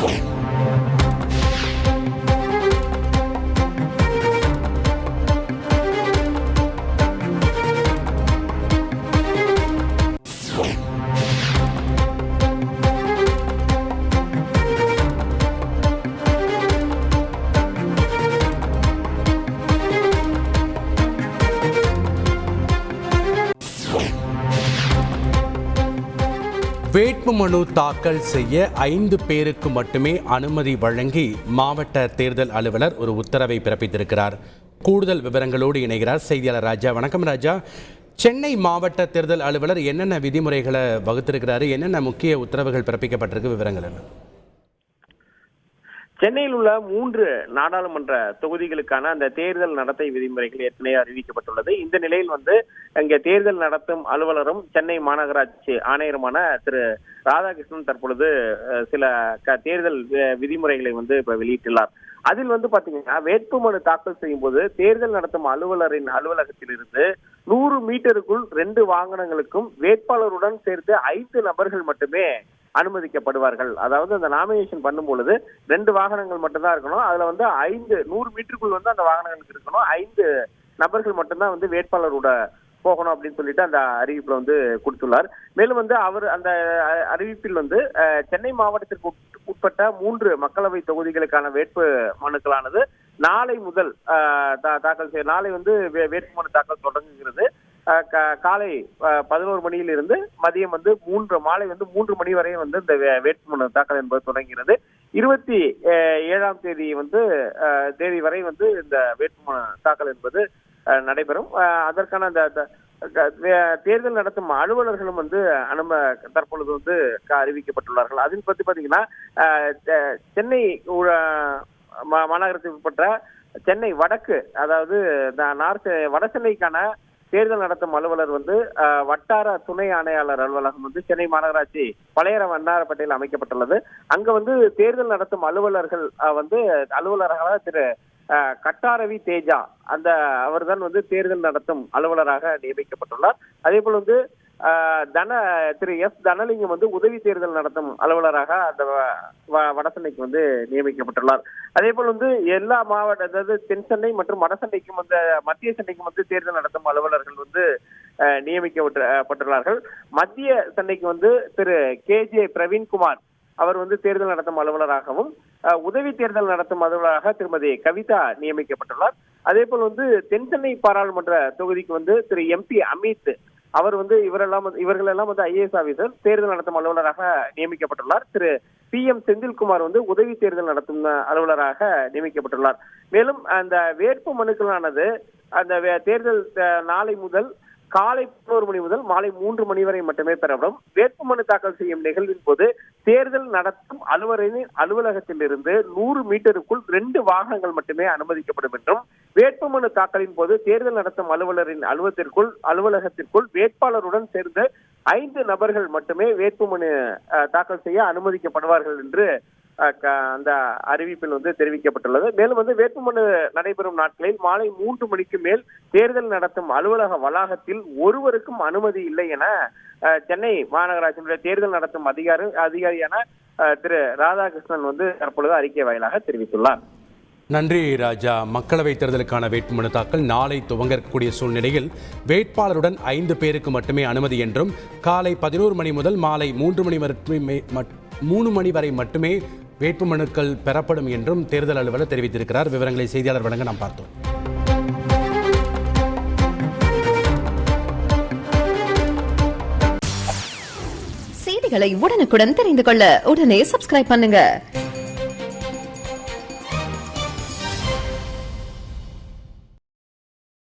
Okay. வேட்புமனு தாக்கல் செய்ய ஐந்து பேருக்கு மட்டுமே அனுமதி வழங்கி மாவட்ட தேர்தல் அலுவலர் ஒரு உத்தரவை பிறப்பித்திருக்கிறார். கூடுதல் விவரங்களோடு இணைகிறார் செய்தியாளர் ராஜா. வணக்கம் ராஜா. சென்னை மாவட்ட தேர்தல் அலுவலர் என்னென்ன விதிமுறைகளை வகுத்திருக்கிறாரு? என்னென்ன முக்கிய உத்தரவுகள் பிறப்பிக்கப்பட்டிருக்கு? விவரங்கள் என்ன? சென்னையில் உள்ள மூன்று நாடாளுமன்ற தொகுதிகளுக்கான அந்த தேர்தல் நடத்தை விதிமுறைகள் ஏற்கனவே அறிவிக்கப்பட்டுள்ளது. இந்த நிலையில் வந்து இங்கே தேர்தல் நடத்தும் அலுவலரும் சென்னை மாநகராட்சி ஆணையருமான திரு ராதாகிருஷ்ணன் தற்பொழுது சில க- தேர்தல் விதிமுறைகளை வந்து இப்ப வெளியிட்டுள்ளார். அதில் வந்து பாத்தீங்கன்னா வேட்புமனு தாக்கல் செய்யும் போது தேர்தல் நடத்தும் அலுவலரின் அலுவலகத்திலிருந்து நூறு மீட்டருக்குள் ரெண்டு வாகனங்களுக்கும் வேட்பாளருடன் சேர்த்து ஐந்து நபர்கள் மட்டுமே அனுமதிக்கப்படுவார்கள். அதாவது அந்த நாமினேஷன் பண்ணும் பொழுது ரெண்டு வாகனங்கள் மட்டும்தான் இருக்கணும். அதுல வந்து ஐந்து நூறு மீட்டருக்குள் வந்து அந்த வாகனங்களுக்கு இருக்கணும். ஐந்து நபர்கள் மட்டும்தான் வந்து வேட்பாளரோட போகணும் அப்படின்னு சொல்லிட்டு அந்த அறிவிப்புல வந்து கொடுத்துள்ளார். மேலும் வந்து அவர் அந்த அறிவிப்பில் வந்து சென்னை மாவட்டத்திற்கு உட்பட்ட மூன்று மக்களவை தொகுதிகளுக்கான வேட்பு மனுக்களானது நாளை முதல் தா- தாக்கல் செய்ய நாளை வந்து வே- வேட்புமனு தாக்கல் தொடங்குகிறது. காலை பதினோரு மணியிலிருந்து மதியம் வந்து மூன்று மாலை வந்து மூன்று மணி வரை வந்து இந்த வே- வேட்புமனு தாக்கல் என்பது தொடங்கிறது இருபத்தி ஏழாம் தேதி வந்து தேதி வரை வந்து இந்த வேட்புமனு தாக்கல் என்பது நடைபெறும். அதற்கான அந்த வே- தேர்தல் நடத்தும் அலுவலர்களும் வந்து அனும தற்பொழுது வந்து க- அறிவிக்கப்பட்டுள்ளார்கள். அதில் பத்தி பாத்தீங்கன்னா சென்னை மா- மாநகரத்துக்கு உட்பட்ட சென்னை வடக்கு அதாவது நா- நார்த் வட சென்னைக்கான தேர்தல் நடத்தும் அலுவலர் வந்து வட்டார துணை ஆணையாளர் அலுவலகம் வந்து சென்னை மாநகராட்சி பழையர வண்ணாரப்பேட்டையில் அமைக்கப்பட்டுள்ளது. அங்க வந்து தேர்தல் நடத்தும் அலுவலர்கள் வந்து அலுவலராக திரு கட்டாரவி தேஜா அந்த அவர்தான் வந்து தேர்தல் நடத்தும் அலுவலராக நியமிக்கப்பட்டுள்ளார். அதே போல வந்து தன திரு எஸ் தனலிங்கம் வந்து உதவி தேர்தல் நடத்தும் அலுவலராக அந்த வ- வ- வடசென்னைக்கு வந்து நியமிக்கப்பட்டுள்ளார். அதே போல் வந்து எல்லா மாவட்ட அதாவது தென் சென்னை மற்றும் வடசென்னைக்கும் வந்து மத்திய சென்னைக்கும் வந்து தேர்தல் நடத்தும் அலுவலர்கள் வந்து நியமிக்கப்பட்டுள்ளார்கள் மத்திய சென்னைக்கு வந்து திரு கே ஜே பிரவீன்குமார் அவர் வந்து தேர்தல் நடத்தும் அலுவலராகவும் உதவி தேர்தல் நடத்தும் அலுவலராக திருமதி கவிதா நியமிக்கப்பட்டுள்ளார். அதே போல் வந்து தென் சென்னை பாராளுமன்ற தொகுதிக்கு வந்து திரு எம்பி அமித் அவர் வந்து இவரெல்லாம் வந்து- இவர்கள் எல்லாம் வந்து ஐஏஎஸ் ஆபீசர் தேர்தல் நடத்தும் அலுவலராக நியமிக்கப்பட்டுள்ளார். திரு பி எம் செந்தில்குமார் வந்து உதவி தேர்தல் நடத்தும் அலுவலராக நியமிக்கப்பட்டுள்ளார். மேலும் அந்த வேட்பு மனுக்களானது அந்த தேர்தல் நாளை முதல் காலை பதினோரு மணி முதல் மாலை மூன்று மணி வரை மட்டுமே பெறப்படும். வேட்புமனு தாக்கல் செய்யும் நிகழ்வின் போது தேர்தல் நடத்தும் அலுவலரின் அலுவலகத்திலிருந்து நூறு மீட்டருக்குள் ரெண்டு வாகனங்கள் மட்டுமே அனுமதிக்கப்படும் என்றும் வேட்புமனு தாக்கலின் போது தேர்தல் நடத்தும் அலுவலரின் அலுவலகத்திற்குள் அலுவலகத்திற்குள் வேட்பாளருடன் சேர்ந்து ஐந்து நபர்கள் மட்டுமே வேட்புமனு தாக்கல் செய்ய அனுமதிக்கப்படுவார்கள் என்று க- அந்த அறிவிப்பில் வந்து தெரிவிக்கப்பட்டுள்ளது. மேலும் வந்து வேட்புமனு நடைபெறும் நாட்களில் மாலை மூன்று மணிக்கு மேல் தேர்தல் நடத்தும் அலுவலக வளாகத்தில் ஒருவருக்கும் அனுமதி இல்லை என சென்னை மாநகராட்சியினுடைய தேர்தல் நடத்தும் அதிகாரி அதிகாரியான திரு ராதாகிருஷ்ணன் வந்து தற்பொழுது அறிக்கை வாயிலாக தெரிவித்துள்ளார். நன்றி ராஜா. மக்களவைத் தேர்தலுக்கான வேட்புமனு தாக்கல் நாளை துவங்க இருக்கக்கூடிய சூழ்நிலையில் வேட்பாளருடன் ஐந்து பேருக்கு மட்டுமே அனுமதி என்றும் காலை பதினோரு மணி முதல் மாலை மூன்று மணி மட்டுமே மூணு மணி வரை மட்டுமே வேட்புமனுக்கள் பெறப்படும் என்றும் தேர்தல் அலுவலர் தெரிவித்திருக்கிறார். விவரங்களை செய்தியாளர் வழங்க நாம் பார்த்தோம். செய்திகளை உடனுக்குடன் தெரிந்து கொள்ள உடனே சப்ஸ்கிரைப் பண்ணுங்க.